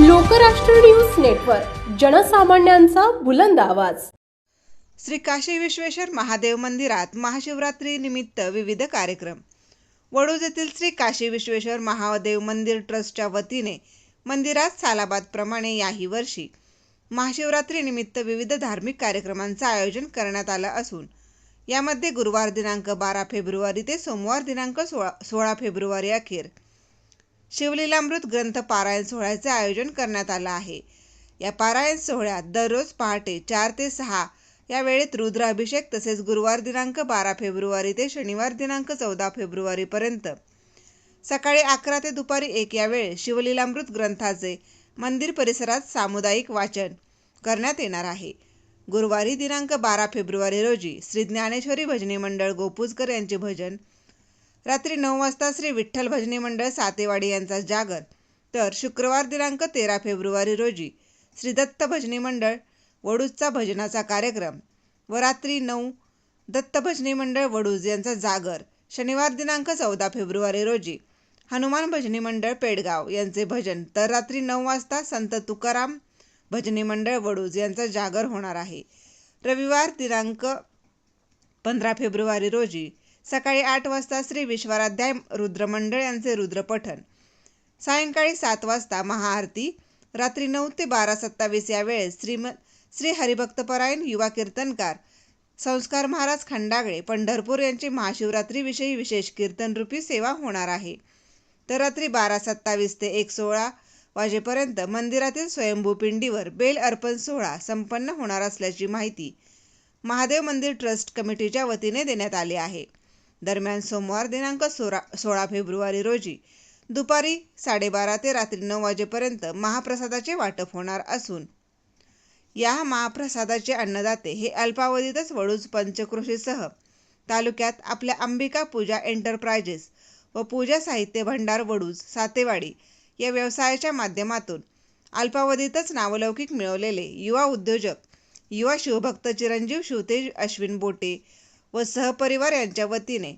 Lokrashtra news network जनसामान्यांचा बुलंद आवाज. श्री काशी विश्वेश्वर महादेव मंदिरात महाशिवरात्री निमित्त विविध कार्यक्रम. वडोज येथील श्री काशी विश्वेश्वर महादेव मंदिर ट्रस्टच्या वतीने मंदिरात सालाबादप्रमाणे याही वर्षी महाशिवरात्री निमित्त विविध धार्मिक कार्यक्रमांचं आयोजन करण्यात आलं असून यामध्ये गुरुवार दिनांक बारा फेब्रुवारी ते सोमवार दिनांक सोळा सोळा फेब्रुवारी अखेर शिवलीलामृत ग्रंथ पारायण सोहळ्याचे आयोजन करण्यात आलं आहे. या पारायण सोहळ्यात दररोज पहाटे चार ते सहा या वेळेत रुद्राभिषेक तसेच गुरुवार दिनांक बारा फेब्रुवारी ते शनिवार दिनांक चौदा फेब्रुवारीपर्यंत सकाळी अकरा ते दुपारी एक या वेळेत शिवलीलामृत ग्रंथाचे मंदिर परिसरात सामुदायिक वाचन करण्यात येणार आहे. गुरुवारी दिनांक बारा फेब्रुवारी रोजी श्री ज्ञानेश्वरी भजनी मंडळ गोपूजकर यांचे भजन रात्री नऊ वाजता श्री विठ्ठल भजनी मंडळ सातेवाडी यांचा जागर. तर शुक्रवार दिनांक तेरा फेब्रुवारी रोजी श्री दत्त भजनी मंडळ वडूजचा भजनाचा कार्यक्रम व रात्री नऊ दत्त भजनी मंडळ वडूज यांचा जागर. शनिवार दिनांक चौदा फेब्रुवारी रोजी हनुमान भजनी मंडळ पेडगाव यांचे भजन. तर रात्री नऊ वाजता संत तुकाराम भजनी मंडळ वडूज यांचा जागर होणार आहे. रविवार दिनांक पंधरा फेब्रुवारी रोजी सकाळी आठ वाजता श्री विश्वाराध्याय रुद्रमंडळ यांचे रुद्रपठण. सायंकाळी सात वाजता महाआरती. रात्री नऊ ते बारा सत्तावीस या वेळेस श्रीम श्री हरिभक्तपरायण युवा कीर्तनकार संस्कार महाराज खंडागळे पंढरपूर यांची महाशिवरात्रीविषयी विशेष कीर्तनरूपी सेवा होणार आहे. तर रात्री बारा सत्तावीस ते एक सोळा वाजेपर्यंत मंदिरातील स्वयंभू पिंडीवर बेल अर्पण सोहळा संपन्न होणार असल्याची माहिती महादेव मंदिर ट्रस्ट कमिटीच्या वतीने देण्यात आली आहे. दरम्यान सोमवार दिनांक सोळा सोळा फेब्रुवारी रोजी दुपारी साडेबारा ते रात्री नऊ वाजेपर्यंत महाप्रसादाचे वाटप होणार असून या महाप्रसादाचे अन्नदाते हे अल्पावधीतच वडूज पंचक्रोशीसह तालुक्यात आपल्या अंबिका पूजा एंटरप्राइजेस व पूजा साहित्य भंडार वडूज सातेवाडी या व्यवसायाच्या माध्यमातून अल्पावधीतच नावलौकिक मिळवलेले युवा उद्योजक युवा शिवभक्त चिरंजीव शिवतेज अश्विन बोटे व सहपरिवार यांच्या वतीने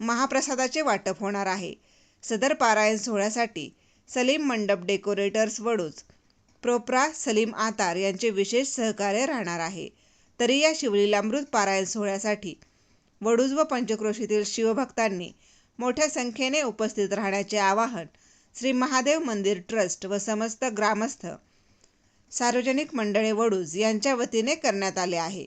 महाप्रसादाचे वाटप होणार आहे. सदर पारायण सोहळ्यासाठी सलीम मंडप डेकोरेटर्स वडूज प्रोप्रा सलीम आतार यांचे विशेष सहकार्य राहणार आहे. तरी या शिवलीलामृत पारायण सोहळ्यासाठी वडूज व पंचक्रोशीतील शिवभक्तांनी मोठ्या संख्येने उपस्थित राहण्याचे आवाहन श्री महादेव मंदिर ट्रस्ट व समस्त ग्रामस्थ सार्वजनिक मंडळे वडूज यांच्या वतीने करण्यात आले आहे.